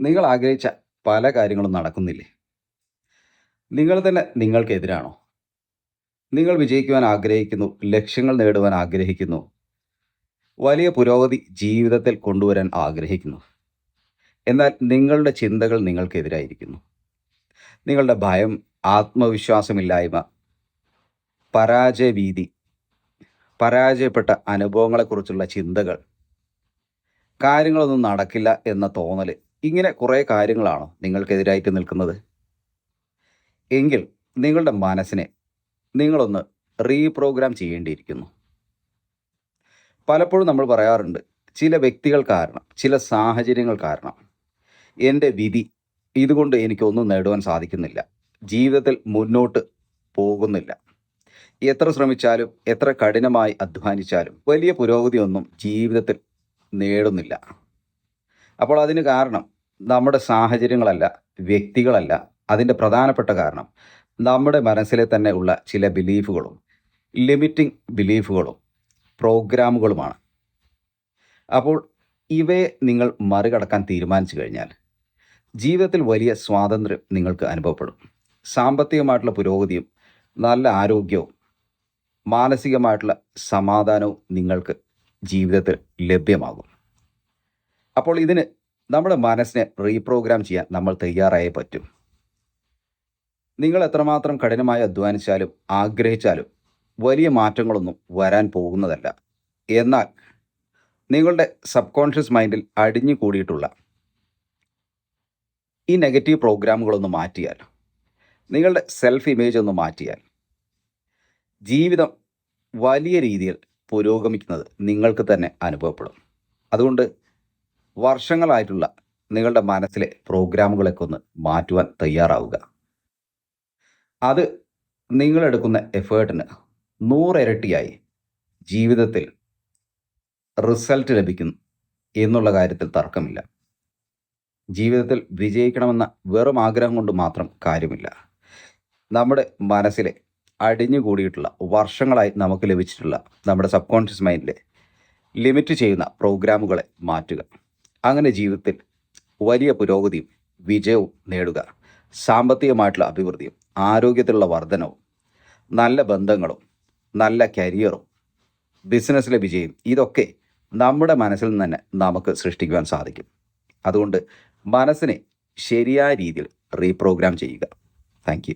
നിങ്ങൾ ആഗ്രഹിച്ച പല കാര്യങ്ങളും നടക്കുന്നില്ലേ? നിങ്ങൾ തന്നെ നിങ്ങൾക്കെതിരാണോ? നിങ്ങൾ വിജയിക്കുവാൻ ആഗ്രഹിക്കുന്നു ലക്ഷ്യങ്ങൾ നേടുവാൻ ആഗ്രഹിക്കുന്നു വലിയ പുരോഗതി ജീവിതത്തിൽ കൊണ്ടുവരാൻ ആഗ്രഹിക്കുന്നു. എന്നാൽ നിങ്ങളുടെ ചിന്തകൾ നിങ്ങൾക്കെതിരായിരിക്കുന്നു. നിങ്ങളുടെ ഭയം ആത്മവിശ്വാസമില്ലായ്മ പരാജയഭീതി പരാജയപ്പെട്ട അനുഭവങ്ങളെക്കുറിച്ചുള്ള ചിന്തകൾ കാര്യങ്ങളൊന്നും നടക്കില്ല എന്ന തോന്നൽ ഇങ്ങനെ കുറേ കാര്യങ്ങളാണോ നിങ്ങൾക്കെതിരായിട്ട് നിൽക്കുന്നത്? എങ്കിൽ നിങ്ങളുടെ മനസ്സിനെ നിങ്ങളൊന്ന് റീപ്രോഗ്രാം ചെയ്യേണ്ടിയിരിക്കുന്നു. പലപ്പോഴും നമ്മൾ പറയാറുണ്ട് ചില വ്യക്തികൾ കാരണം ചില സാഹചര്യങ്ങൾ കാരണം എന്റെ വിധി ഇതുകൊണ്ട് എനിക്കൊന്നും നേടുവാൻ സാധിക്കുന്നില്ല. ജീവിതത്തിൽ മുന്നോട്ട് പോകുന്നില്ല. എത്ര ശ്രമിച്ചാലും എത്ര കഠിനമായി അധ്വാനിച്ചാലും വലിയ പുരോഗതിയൊന്നും ജീവിതത്തിൽ നേടുന്നില്ല. അപ്പോൾ അതിന് കാരണം നമ്മുടെ സാഹചര്യങ്ങളല്ല വ്യക്തികളല്ല. അതിന്റെ പ്രധാനപ്പെട്ട കാരണം നമ്മുടെ മനസ്സിലെ തന്നെ ഉള്ള ചില ബിലീഫുകളും ലിമിറ്റിംഗ് ബിലീഫുകളും പ്രോഗ്രാമുകളുമാണ്. അപ്പോൾ ഇവയെ നിങ്ങൾ മറികടക്കാൻ തീരുമാനിച്ചു കഴിഞ്ഞാൽ ജീവിതത്തിൽ വലിയ സ്വാതന്ത്ര്യം നിങ്ങൾക്ക് അനുഭവപ്പെടും. സാമ്പത്തികമായിട്ടുള്ള പുരോഗതിയും നല്ല ആരോഗ്യവും മാനസികമായിട്ടുള്ള സമാധാനവും നിങ്ങൾക്ക് ജീവിതത്തിൽ ലഭ്യമാകും. അപ്പോൾ ഇതിന് നമ്മുടെ മനസ്സിനെ റീപ്രോഗ്രാം ചെയ്യാൻ നമ്മൾ തയ്യാറായേ പറ്റും. നിങ്ങൾ എത്രമാത്രം കഠിനമായി അധ്വാനിച്ചാലും ആഗ്രഹിച്ചാലും വലിയ മാറ്റങ്ങളൊന്നും വരാൻ പോകുന്നതല്ല. എന്നാൽ നിങ്ങളുടെ സബ് കോൺഷ്യസ് മൈൻഡിൽ അടിഞ്ഞു കൂടിയിട്ടുള്ള ഈ നെഗറ്റീവ് പ്രോഗ്രാമുകളൊന്ന് മാറ്റിയാൽ നിങ്ങളുടെ സെൽഫ് ഇമേജ് ഒന്ന് മാറ്റിയാൽ ജീവിതം വലിയ രീതിയിൽ പുരോഗമിക്കുന്നത് നിങ്ങൾക്ക് തന്നെ അനുഭവപ്പെടും. അതുകൊണ്ട് വർഷങ്ങളായിട്ടുള്ള നിങ്ങളുടെ മനസ്സിലെ പ്രോഗ്രാമുകളൊക്കെ ഒന്ന് മാറ്റുവാൻ തയ്യാറാവുക. അത് നിങ്ങളെടുക്കുന്ന എഫേർട്ടിന് നൂറിരട്ടിയായി ജീവിതത്തിൽ റിസൾട്ട് ലഭിക്കുന്നു എന്നുള്ള കാര്യത്തിൽ തർക്കമില്ല. ജീവിതത്തിൽ വിജയിക്കണമെന്ന വെറും ആഗ്രഹം കൊണ്ട് മാത്രം കാര്യമില്ല. നമ്മുടെ മനസ്സിലെ അടിഞ്ഞുകൂടിയിട്ടുള്ള വർഷങ്ങളായി നമുക്ക് ലഭിച്ചിട്ടുള്ള നമ്മുടെ സബ് കോൺഷ്യസ് മൈൻഡിലെ ലിമിറ്റ് ചെയ്യുന്ന പ്രോഗ്രാമുകളെ മാറ്റുക. അങ്ങനെ ജീവിതത്തിൽ വലിയ പുരോഗതിയും വിജയവും നേടുക. സാമ്പത്തികമായിട്ടുള്ള അഭിവൃദ്ധിയും ആരോഗ്യത്തിലുള്ള വർധനവും നല്ല ബന്ധങ്ങളും നല്ല കരിയറും ബിസിനസ്സിലെ വിജയം ഇതൊക്കെ നമ്മുടെ മനസ്സിൽ നിന്ന് തന്നെ നമുക്ക് സൃഷ്ടിക്കുവാൻ സാധിക്കും. അതുകൊണ്ട് മനസ്സിനെ ശരിയായ രീതിയിൽ റീപ്രോഗ്രാം ചെയ്യുക. താങ്ക്